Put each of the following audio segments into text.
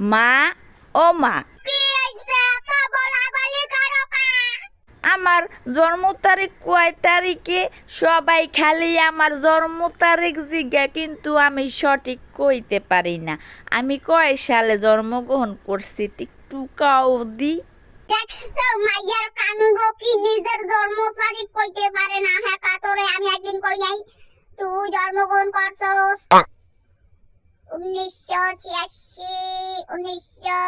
মা ও মা। আমার জন্ম তারিখ কয় তারিখে? সবাই খালি আমার জন্ম তারিখ জিজ্ঞা, কিন্তু আমি সঠিক কইতে পারি না। আমি কয় সালে জন্মগ্রহণ করছি, একটু কাউ দি। হ্যাঁ জন্মগ্রহণ করছস। উনিশশো ছিয়াশি উনিশশো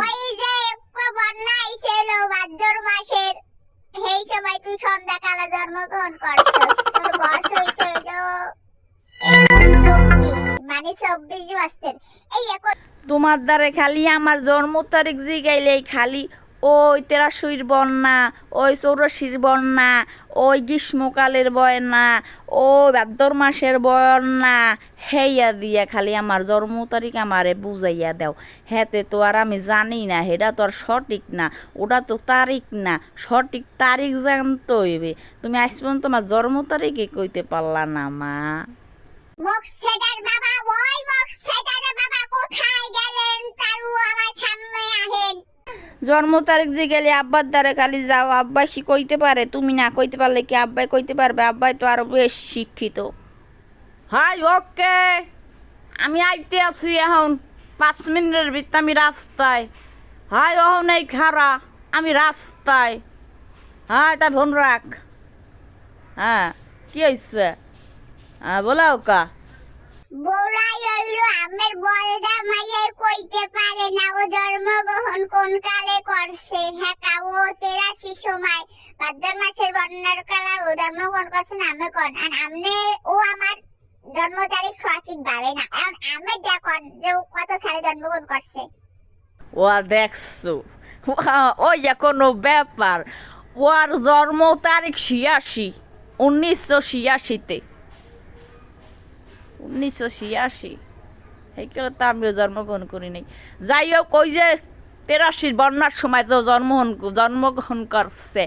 ওই যে একটু বন্যা আইছিল ভাদ্র মাসের সেই সময় তুই সন্ধ্যাকালে জন্মগ্রহণ করছস। তোর বয়স হয়েছে মানে চব্বিশ বছর। এই তোমার দ্বারে খালি আমার জন্ম তারিখ জিগাইলেই খালি। ওই তেরাশির বন্যা, ওই চৌরাশির বন্যা, ওই গ্রীষ্মকালের বন্যা ও ভাদ্র মাসের বন্যা। হেইয়া দিয়া খালি আমার জন্ম তারিখ আমারে বুঝাইয়া দাও। হেতে তো আর আমি জানি না সেটা তো আর সঠিক না ওটা তো তারিখ না, সঠিক তারিখ জানতে হইবে। তুমি আজ তোমার জন্ম তারিখে কইতে পারলা না, মা। জন্ম তারিখ যে গেলে আব্বার দ্বারা খালি যাও আব্বাই সি কইতে পারে? তুমি না কইতে পারলে কি আব্বাই কইতে পারবে? আব্বাই তো আরও বেশ শিক্ষিত। Hi okay. আমি আইতে আছি এখন। পাঁচ মিনিটের ভিতরে আমি রাস্তায়। হাই অহন এই খারা আমি রাস্তায়। হ্যাঁ তা ফোন রাখ। হ্যাঁ কি হয়েছে হ্যাঁ বলাও কা। বৌলাই হইল আমের বলদা কোন করছে? হ্যাঁ ও ভাদ্র মাসের কালা ও জন্মগ্রহণ করছে না আমি কোন আর আমনে ও আমার জন্ম তারিখ সঠিক ভাবে না। এখন আমি দেখুন যে কত সালে জন্মগ্রহণ করছে? ও দেখছ? ওই কোনো ব্যাপার। ওর জন্ম তারিখ ছিয়াশি, উনিশশো ছিয়াশিতে। উনিশশো ছিয়াশি। সেইকালে তো আমিও জন্মগ্রহণ করি নাই। যাই হোক, ওই যে তেরাশির বন্যার সময় তো জন্মগ্রহণ জন্মগ্রহণ করছে।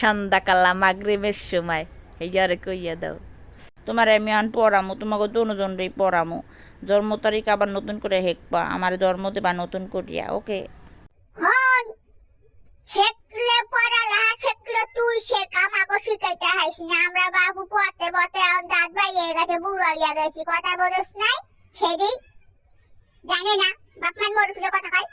সন্ধ্যাকালা মাগরিবের সময়। এইয়ারে কইয়া দাও। তোমার আমি আন পড়ামো, তোমাকে দুজনটাই পড়ামো। জন্ম তারিখ আবার নতুন করে হেকবা, আমার জন্ম দেবা নতুন করিয়া, ওকে? তুই শেখ শিখাইতে আমরা বাবু কথা নাই? জানে না বাপমান মরুফিলে কথা কয়।